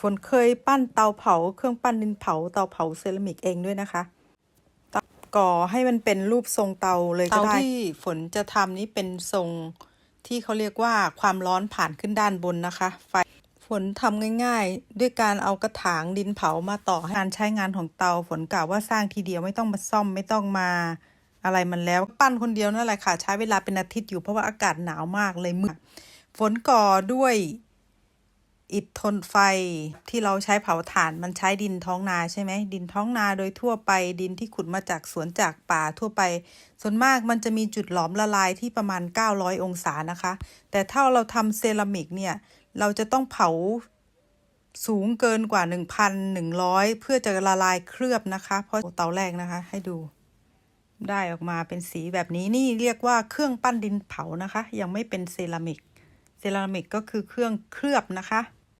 ฝนเคยปั้นเตาเผา เครื่องปั้นดินเผาเตาเผาเซรามิกเองด้วยนะคะก่อให้มันเป็นรูปทรงเตาเลยก็ได้เตาที่ฝนจะทำนี้เป็นทรงที่เขาเรียกว่าความร้อนผ่านขึ้นด้านบนนะคะไฟฝนทำง่าย ๆ ด้วยการเอากระถางดินเผามาต่อให้การใช้งานของเตาฝนกล่าวว่าสร้างทีเดียวไม่ต้องมาซ่อมไม่ต้องมาอะไรมันแล้วปั้นคนเดียวนั่นแหละค่ะ ใช้เวลาเป็นอาทิตย์อยู่เพราะว่าอากาศหนาวมากเลยมืดฝนก่อด้วย อิฐทนไฟที่เราใช้เผาถ่านมันใช้ดินท้องนาใช่ไหมดินท้องนาโดยทั่วไปดินที่ขุดมาจากสวนจากป่าทั่วไป ส่วนมากมันจะมีจุดหลอมละลายที่ประมาณ 900 องศานะคะ แต่ถ้าเราทำเซรามิกเนี่ย เราจะต้องเผาสูงเกินกว่า 1,100 เพื่อจะละลายเคลือบนะคะ เพราะเตาแรกนะคะให้ดู ได้ออกมาเป็นสีแบบนี้นี่เรียกว่าเครื่องปั้นดินเผานะคะ ยังไม่เป็นเซรามิกเซรามิกก็คือเครื่องเคลือบนะคะ